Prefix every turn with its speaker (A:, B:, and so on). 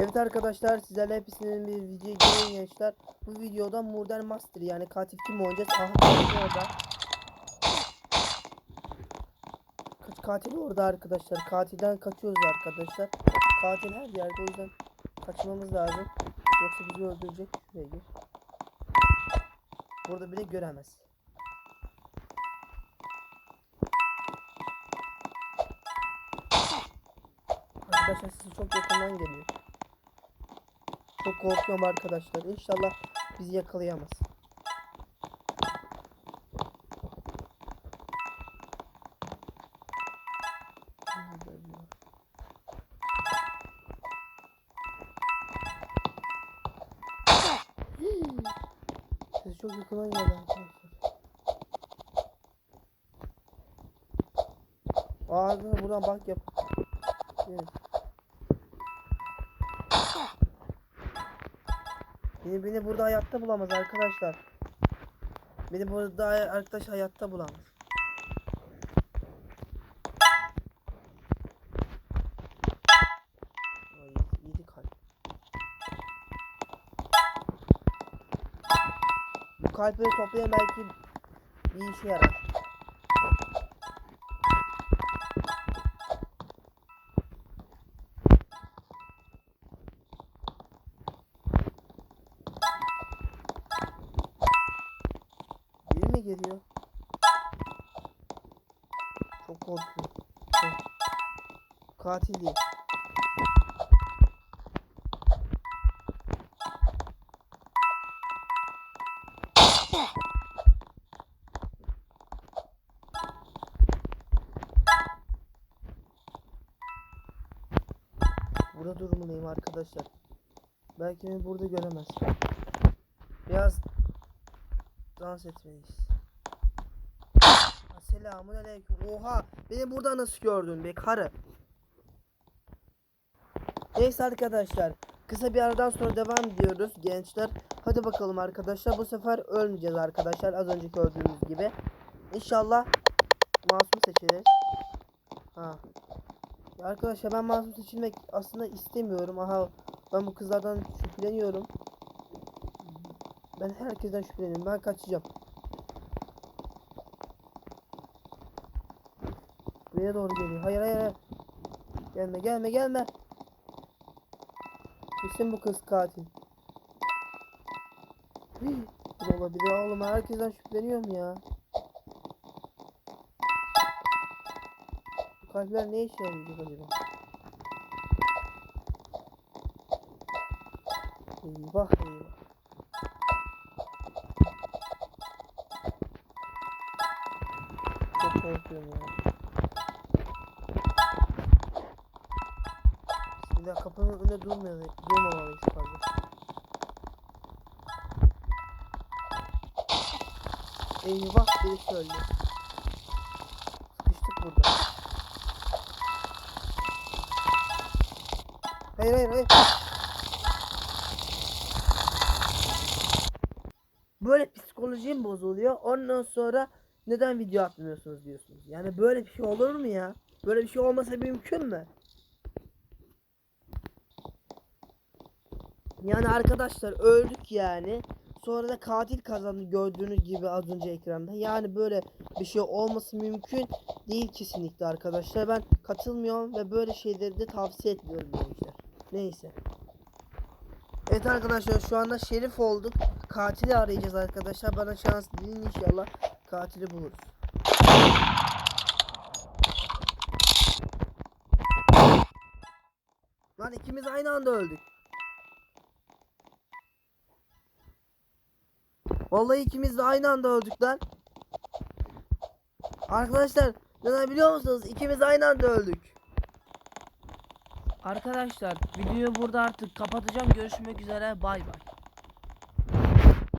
A: Evet arkadaşlar sizlerle hepsinin bir video görün gençler. Bu videoda Murder Master yani katil kim oynayacağız? Aha katil orada. Kaç katil orada arkadaşlar. Katilden kaçıyoruz arkadaşlar. Katil her yerde o yüzden kaçmamız lazım. Yoksa bizi öldürecek. Şuraya. Burada bile göremez. Arkadaşlar sizi çok yakından geliyor. Çok korkuyorum arkadaşlar. İnşallah bizi yakalayamaz. Sesi çok yakından geldi arkadaşlar. Aa buradan bak yap. Evet. Beni, beni burada hayatta bulamaz arkadaşlar. Beni burada arkadaş hayatta bulamaz. Kalpleri toplayan belki bir işe yarar. Geliyor? Çok korkuyorum. Katil değil. Burada durmalıyım arkadaşlar. Belki beni burada göremez. Biraz dans etmeliyiz. Selamun aleyküm. Oha beni burada nasıl gördün be karı. Neyse arkadaşlar. Kısa bir aradan sonra devam ediyoruz gençler. Hadi bakalım arkadaşlar. Bu sefer ölmeyeceğiz arkadaşlar. Az önce gördüğümüz gibi. İnşallah masum seçeriz. Ha. Ya arkadaşlar ben masum seçilmek aslında istemiyorum. Aha ben bu kızlardan şüpheleniyorum. Ben herkesten şüpheleniyorum. Ben kaçacağım. Buraya doğru geliyor. Hayır hayır hayır. Gelme gelme gelme. Kesin bu kız katil. Bu olabilir oğlum. Herkesten şüpheleniyorum ya. Bu kalpler ne işe yarayacak acaba? Eyvah eyvah. Çok korkuyorum ya. Bismillah kapının önünde durmayalım, durmamalıyız fazla. Eyvah birisi öldü. Sıkıştık burada. Hayır hayır hayır. Böyle psikolojim bozuluyor. Ondan sonra neden video atmıyorsunuz diyorsunuz. Yani böyle bir şey olur mu ya? Böyle bir şey olmasa mümkün mü? Yani arkadaşlar öldük yani. Sonra da katil kazandı gördüğünüz gibi az önce ekranda. Yani böyle bir şey olması mümkün değil kesinlikle arkadaşlar. Ben katılmıyorum ve böyle şeyleri de tavsiye etmiyorum gençler. Neyse. Evet arkadaşlar şu anda şerif olduk. Katili arayacağız arkadaşlar. Bana şans dileyin inşallah katili buluruz. Lan ikimiz aynı anda öldük. Vallahi ikimiz de aynı anda öldük lan. Arkadaşlar neden biliyor musunuz? İkimiz aynı anda öldük.
B: Arkadaşlar videoyu burada artık kapatacağım. Görüşmek üzere. Bay bay.